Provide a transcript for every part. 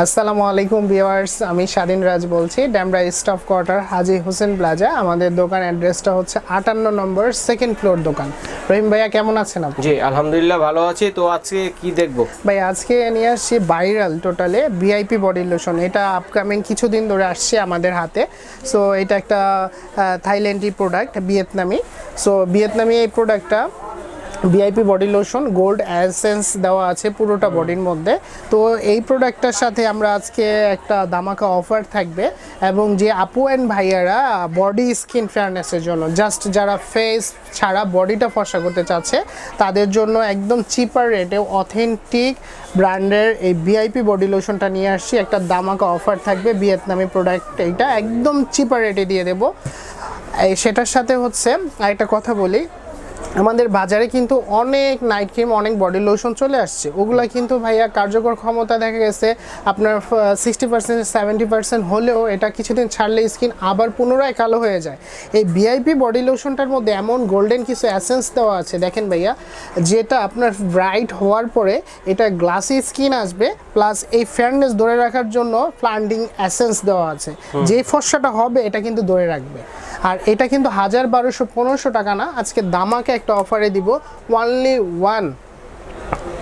আসসালামু আলাইকুম ভিউয়ার্স আমি স্বাধীন রাজ বলছি Demra staff quarter Haji Hossain plaza. আমাদের দোকান অ্যাড্রেসটা হচ্ছে আটান্ন নম্বর সেকেন্ড ফ্লোর দোকান। রহিম ভাইয়া কেমন আছেন আপনি? জি আলহামদুলিল্লাহ ভালো আছি। তো আজকে কি দেখব? ভাই আজকে নিয়ে আসছি ভাইরাল টোটালে ভিআইপি বডি লোশন এটা আপকামিং কিছুদিন ধরে আসছে আমাদের হাতে। সো এটা একটা থাইল্যান্ডি প্রোডাক্ট ভিয়েতনামি সো ভিয়েতনামি এই প্রোডাক্টটা VIP body lotion gold essence দেওয়া আছে পুরোটা বডির মধ্যে। তো এই প্রোডাক্টটার সাথে আমরা আজকে একটা দামাকা অফার থাকবে এবং যে আপু অ্যান্ড ভাইয়ারা বডি স্কিন ফেয়ারনেসের জন্য জাস্ট যারা ফেস ছাড়া বডিটা ফর্সা করতে চাচ্ছে তাদের জন্য একদম চিপার রেটে অথেন্টিক ব্র্যান্ডের এই ভিআইপি বডি লোশনটা নিয়ে আসছি। একটা দামাকা অফার থাকবে ভিয়েতনামি প্রোডাক্ট এইটা একদম চিপার রেটে দিয়ে দেবো। সেটার সাথে হচ্ছে আরেকটা কথা বলি আমাদের বাজারে কিন্তু অনেক নাইট ক্রিম অনেক বডি লোশন চলে আসছে। ওগুলা কিন্তু ভাইয়া কার্যকর ক্ষমতা দেখা গেছে। আপনার সিক্সটি পার্সেন্ট সেভেন্টি পার্সেন্ট হলেও এটা কিছুদিন ছাড়লে স্কিন আবার পুনরায় কালো হয়ে যায়। এই ভিআইপি বডি লোশনটার মধ্যে এমন গোল্ডেন কিছু অ্যাসেন্স দেওয়া আছে। দেখেন ভাইয়া যেটা আপনার ব্রাইট হওয়ার পরে এটা গ্লাসি স্কিন আসবে প্লাস এই ফেয়ারনেস ধরে রাখার জন্য প্লান্টিং অ্যাসেন্স দেওয়া আছে। যে ফর্সাটা হবে এটা কিন্তু ধরে রাখবে। আর এটা কিন্তু হাজার বারোশো পনেরোশো টাকা না আজকে দামাকে একটা অফারে দিব। ওয়ানলি ওয়ান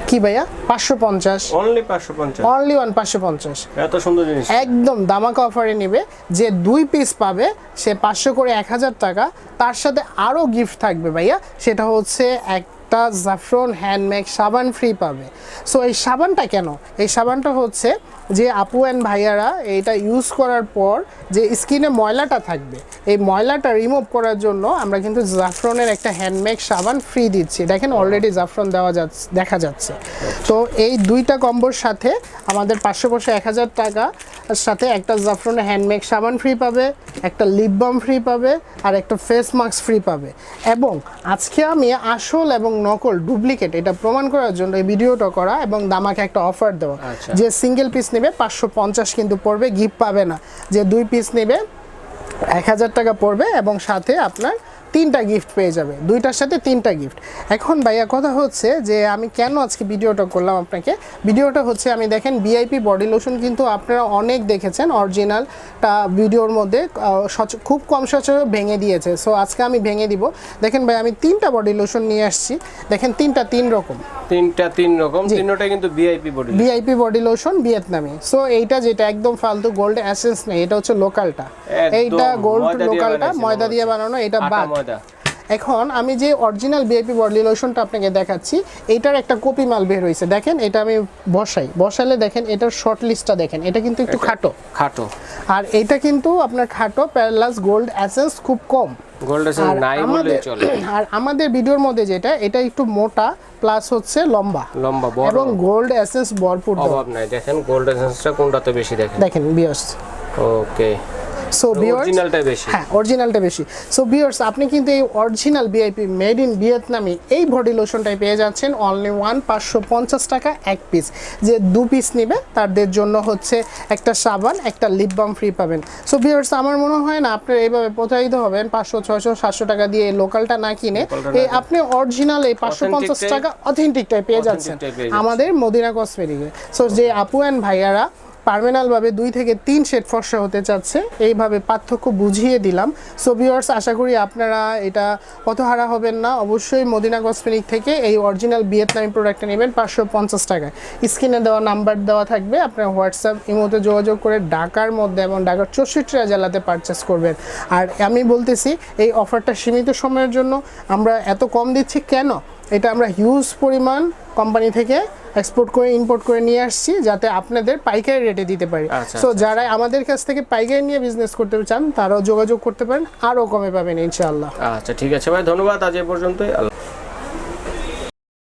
কি ভাইয়া? পাঁচশো পঞ্চাশ। অনলি পাঁচশো পঞ্চাশ। অনলি ওয়ান পাঁচশো পঞ্চাশ। এত সুন্দর জিনিস। একদম দামাকা অফারে নেবে। যে দুই পিস পাবে সে পাঁচশো করে এক হাজার টাকা। তার সাথে আরও গিফট থাকবে ভাইয়া। সেটা হচ্ছে এক একটা জাফরন হ্যান্ডমেক সাবান ফ্রি পাবে। সো এই সাবানটা কেন? এই সাবানটা হচ্ছে যে আপু অ্যান্ড ভাইয়ারা এটা ইউজ করার পর যে স্কিনে ময়লাটা থাকবে এই ময়লাটা রিমুভ করার জন্য আমরা কিন্তু জাফরনের একটা হ্যান্ডমেক সাবান ফ্রি দিচ্ছি। দেখেন অলরেডি জাফরন দেওয়া যাচ্ছে দেখা যাচ্ছে। তো এই দুইটা কম্বোর সাথে আমাদের পাঁচশো পাঁচশো এক হাজার টাকা সাথে একটা জাফরনের হ্যান্ডমেক সাবান ফ্রি পাবে একটা লিপ বাম ফ্রি পাবে আর একটা ফেস মাস্ক ফ্রি পাবে। এবং আজকে আমি আসল এবং নকল ডুপ্লিকেট এটা প্রমাণ করার জন্য এই ভিডিওটা করা এবং দামাকে একটা অফার দেওয়া। আচ্ছা। যে সিঙ্গেল পিস নেবে, পাঁচশো পঞ্চাশ কিন্তু পড়বে গিফট পাবে না। যে দুই পিস নেবে, এক হাজার টাকা পড়বে এবং সাথে আপনার তিনটা গিফট পেয়ে যাবে। দুইটার সাথে তিনটা গিফট এখন ভাইয়া কথা হচ্ছে যে আমি কেন আজকে ভিডিওটা করলাম আপনাকে? ভিডিওটা হচ্ছে আমি দেখেন বিআইপি বডি লোশন কিন্তু আপনারা অনেক দেখেছেন অরিজিনালটা ভিডিওর মধ্যে সচ- খুব কম সচরাচর ভেঙে দিয়েছে। সো আজকে আমি ভেঙে দিব। দেখেন ভাই আমি তিনটা বডি লোশন নিয়ে আসছি। দেখেন তিনটা তিন রকম। তিনটা তিন রকম তিনটা কিন্তু VIP body VIP body lotion ভিয়েতনামি সো এইটা যেটা একদম ফালতু গোল্ড এসেন্স নেই এটা হচ্ছে লোকালটা এইটা গোল্ড লোকালটা ময়দা দিয়ে বানানো এটা বাদ। এখন আমি যে অরিজিনাল ভিআইপি বডি লোশনটা আপনাকে দেখাচ্ছি এইটার একটা কপি মাল বের হয়েছে। দেখেন এটা আমি বসাই। বসালে দেখেন এটার শর্ট লিস্টটা দেখেন এটা কিন্তু একটু খাটো। খাটো। আর এটা কিন্তু আপনার খাটো প্যারালাস গোল্ড অ্যাসেন্স খুব কম। গোল্ড আর নাই বললেই আমাদের চলে। আর আমাদের ভিডিওর মধ্যে যেটা এটা একটু মোটা প্লাস হচ্ছে লম্বা। লম্বা বড়। এবং গোল্ড এসেন্স ভরপুর অভাব নাই। দেখেন গোল্ড এসেন্সটা কোনটাতে বেশি দেখেন। দেখেন বিয়ার্স ওকে সো বিয়ার্স অরিজিনালটাই বেশি। হ্যাঁ অরিজিনালটা বেশি। সো বিয়ার্স আপনি কিন্তু এই অরিজিনাল ভিআইপি মেড ইন ভিয়েতনামি এই বডি লোশনটাই পেয়ে যাচ্ছেন অনলি ওয়ান পাঁচশো পঞ্চাশ টাকা এক পিস যে দু পিস নেবে তাদের জন্য হচ্ছে একটা সাবান একটা লিপ বাম ফ্রি পাবেন। সো বিয়ার্স আমার মনে হয় না আপনি এইভাবে প্রতারিত হবেন পাঁচশো ছয়শো সাতশো টাকা দিয়ে লোকালটা না কিনে। এই আপনি অরিজিনাল এই পাঁচশো পঞ্চাশ টাকা অথেন্টিকটাই পেয়ে যাচ্ছেন। আমাদের মদিনা কসমেটিকে সো যে আপু অ্যান্ড ভাইয়ারা পার্মেনালভাবে দুই থেকে তিন শেড ফর্সা হতে চাচ্ছে। এইভাবে পার্থক্য বুঝিয়ে দিলাম। সো ভিউয়ার্স আশা করি আপনারা এটা পথহারা হবেন না। অবশ্যই মদিনা কসমেটিক থেকে এই অরিজিনাল ভিয়েতনামি প্রোডাক্টটা নেবেন পাঁচশো পঞ্চাশ টাকায়। স্ক্রিনে দেওয়া নাম্বার দেওয়া থাকবে। আপনার হোয়াটসঅ্যাপ ইমোতে যোগাযোগ করে ঢাকার মধ্যে এবং ঢাকার চৌষট্টিটা জেলাতে পারচেস করবেন। আর আমি বলতেছি, এই অফারটা সীমিত সময়ের জন্য। আমরা এত কম দিচ্ছি কেন? এটা আমরা হিউজ পরিমাণ কোম্পানি থেকে এক্সপোর্ট করে ইম্পোর্ট করে নিয়ে আসছি যাতে আপনাদের পাইকারি রেটে দিতে পারি। আচ্ছা, সো যারা আমাদের কাছ থেকে পাইকারি নিয়ে বিজনেস করতে চান তারাও যোগাযোগ করতে পারেন আরও কমে পাবেন ইনশাআল্লাহ। আচ্ছা ঠিক আছে ভাই ধন্যবাদ আজ এ পর্যন্তই আল্লাহ